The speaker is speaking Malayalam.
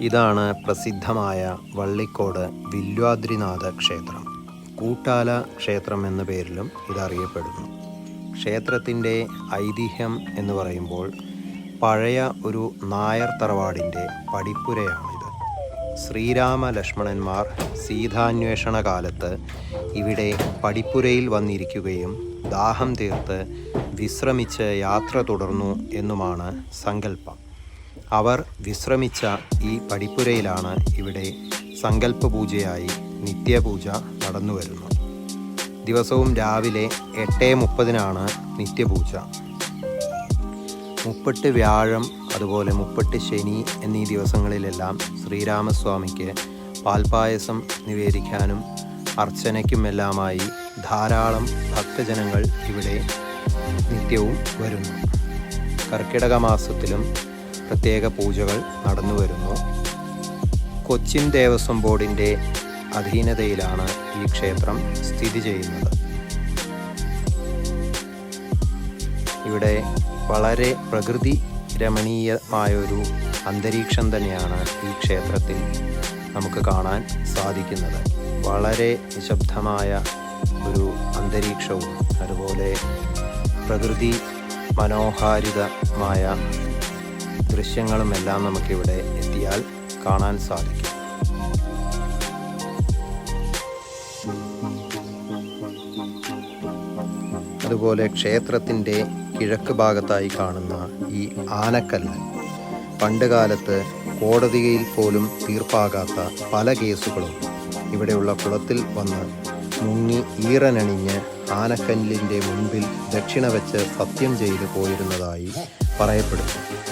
ഇതാണ് പ്രസിദ്ധമായ വള്ളിക്കോട് വില്വാദ്രിനാഥ ക്ഷേത്രം. കൂട്ടാല ക്ഷേത്രം എന്ന പേരിലും ഇതറിയപ്പെടുന്നു. ക്ഷേത്രത്തിന്റെ ഐതിഹ്യം എന്ന് പറയുമ്പോൾ പഴയ ഒരു നായർ തറവാടിന്റെ പടിപ്പുരയാണിത്. ശ്രീരാമ ലക്ഷ്മണന്മാർ സീതാന്വേഷണ കാലത്ത് ഇവിടെ പടിപ്പുരയിൽ വന്നിരിക്കുകയും ദാഹം തീർത്ത് വിശ്രമിച്ച് യാത്ര തുടർന്നു എന്നുമാണ് സങ്കല്പം. അവർ വിശ്രമിച്ച ഈ പടിപ്പുരയിലാണ് ഇവിടെ സങ്കല്പ പൂജയായി നിത്യപൂജ നടന്നു വരുന്നു ദിവസവും രാവിലെ എട്ട് മുപ്പതിനാണ് നിത്യപൂജ. മുപ്പട്ട് വ്യാഴം അതുപോലെ മുപ്പട്ട് ശനി എന്നീ ദിവസങ്ങളിലെല്ലാം ശ്രീരാമസ്വാമിക്ക് പാൽപായസം നിവേദിക്കാനും അർച്ചനയ്ക്കുമെല്ലാമായി ധാരാളം ഭക്തജനങ്ങൾ ഇവിടെ നിത്യവും വരുന്നു. കർക്കിടക മാസത്തിലും പ്രത്യേക പൂജകൾ നടന്നു വരുന്നു. കൊച്ചിൻ ദേവസ്വം ബോർഡിന്റെ അധീനതയിലാണ് ഈ ക്ഷേത്രം സ്ഥിതി ചെയ്യുന്നത്. ഇവിടെ വളരെ പ്രകൃതി രമണീയമായൊരു അന്തരീക്ഷം തന്നെയാണ് ഈ ക്ഷേത്രത്തിൽ നമുക്ക് കാണാൻ സാധിക്കുന്നത്. വളരെ നിശബ്ദമായ ഒരു അന്തരീക്ഷവും അതുപോലെ പ്രകൃതി മനോഹാരിതമായ ദൃശ്യങ്ങളുമെല്ലാം നമുക്കിവിടെ എത്തിയാൽ കാണാൻ സാധിക്കും. അതുപോലെ ക്ഷേത്രത്തിന്റെ കിഴക്ക് ഭാഗത്തായി കാണുന്ന ഈ ആനക്കല്ല് പണ്ടുകാലത്ത് കോടതിയിൽ പോലും തീർപ്പാകാത്ത പല കേസുകളും ഇവിടെയുള്ള കുളത്തിൽ വന്ന് മുങ്ങി ഈറനണിഞ്ഞ് ആനക്കല്ലിന്റെ മുൻപിൽ ദക്ഷിണ വെച്ച് സത്യം ചെയ്തു പോയിരുന്നതായി പറയപ്പെടുന്നു.